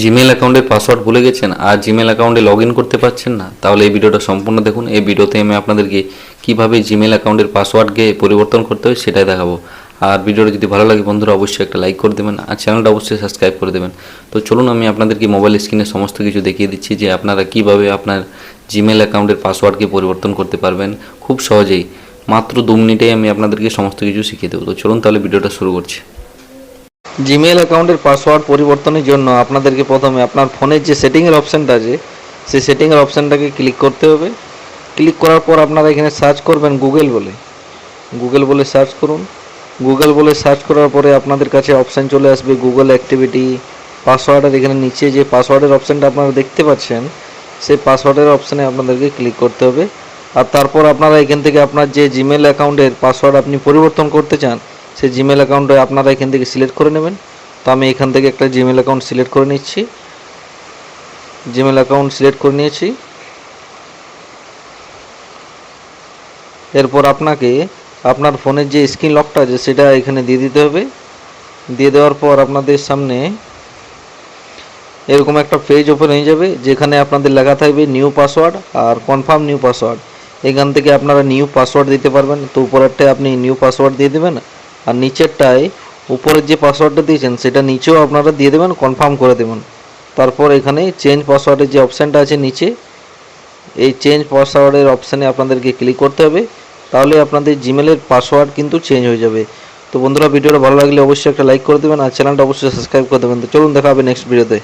Gmail অ্যাকাউন্টের password ভুলে গেছেন আর জিমেল অ্যাকাউন্টে লগ করতে পারছেন না, তাহলে এই ভিডিওটা সম্পূর্ণ দেখুন। এই ভিডিওতে আমি আপনাদেরকে কীভাবে জিমেল অ্যাকাউন্টের পাসওয়ার্ডকে পরিবর্তন করতে হয় সেটাই দেখাবো। আর ভিডিওটা যদি ভালো লাগে বন্ধুরা, অবশ্যই একটা লাইক করে দেবেন আর চ্যানেলটা অবশ্যই সাবস্ক্রাইব করে দেবেন। তো চলুন আমি আপনাদেরকে মোবাইল স্ক্রিনে সমস্ত কিছু দেখিয়ে দিচ্ছি যে আপনারা কীভাবে আপনার জিমেল অ্যাকাউন্টের পাসওয়ার্ডকে পরিবর্তন করতে পারবেন খুব সহজেই। মাত্র দু মিনিটেই আমি আপনাদেরকে সমস্ত কিছু শিখিয়ে দেবো। তো চলুন তাহলে ভিডিওটা শুরু করছি। জিমেল অ্যাকাউন্টের পাসওয়ার্ড পরিবর্তনের জন্য আপনাদেরকে প্রথমে আপনার ফোনের যে সেটিংয়ের অপশানটা আছে, সেই সেটিংয়ের অপশানটাকে ক্লিক করতে হবে। ক্লিক করার পর আপনারা এখানে সার্চ করবেন গুগল বলে। গুগল বলে সার্চ করুন। গুগল বলে সার্চ করার পরে আপনাদের কাছে অপশান চলে আসবে গুগল অ্যাক্টিভিটি পাসওয়ার্ডের এখানে নিচে যে পাসওয়ার্ডের অপশানটা আপনারা দেখতে পাচ্ছেন, সেই পাসওয়ার্ডের অপশানে আপনাদেরকে ক্লিক করতে হবে। আর তারপর আপনারা এখান থেকে আপনার যে জিমেল অ্যাকাউন্টের পাসওয়ার্ড আপনি পরিবর্তন করতে চান সেই জিমেল অ্যাকাউন্টে আপনারা এখান থেকে সিলেক্ট করে নেবেন। তো আমি এখান থেকে একটা জিমেল অ্যাকাউন্ট সিলেক্ট করে নিচ্ছি। জিমেল অ্যাকাউন্ট সিলেক্ট করে নিয়েছি। এরপর আপনাকে আপনার ফোনের যে স্ক্রিন লকটা আছে, সেটা এখানে দিয়ে দিতে হবে। দিয়ে দেওয়ার পর আপনাদের সামনে এরকম একটা পেজ ওপেন হয়ে যাবে, যেখানে আপনাদের লেখা থাকবে নিউ পাসওয়ার্ড আর কনফার্ম নিউ পাসওয়ার্ড এখান থেকে আপনারা নিউ পাসওয়ার্ড দিতে পারবেন। তো উপরেরটায় আপনি নিউ পাসওয়ার্ড দিয়ে দেবেন। আর নিচেরটায় উপরের যে পাসওয়ার্ডটা দিয়েছেন, সেটা নিচেও আপনারা দিয়ে দেবেন কনফার্ম করে দেবেন। তারপর এখানে চেঞ্জ পাসওয়ার্ডের যে অপশানটা আছে নিচে, এই চেঞ্জ পাসওয়ার্ডের অপশানে আপনাদেরকে ক্লিক করতে হবে। তাহলে আপনাদের জিমেলের পাসওয়ার্ড কিন্তু চেঞ্জ হয়ে যাবে। তো বন্ধুরা, ভিডিওটা ভালো লাগলে অবশ্যই একটা লাইক করে দেবেন, আর চ্যানেলটা অবশ্যই সাবস্ক্রাইব করে দেবেন। তো চলুন, দেখা হবে নেক্সট ভিডিওতে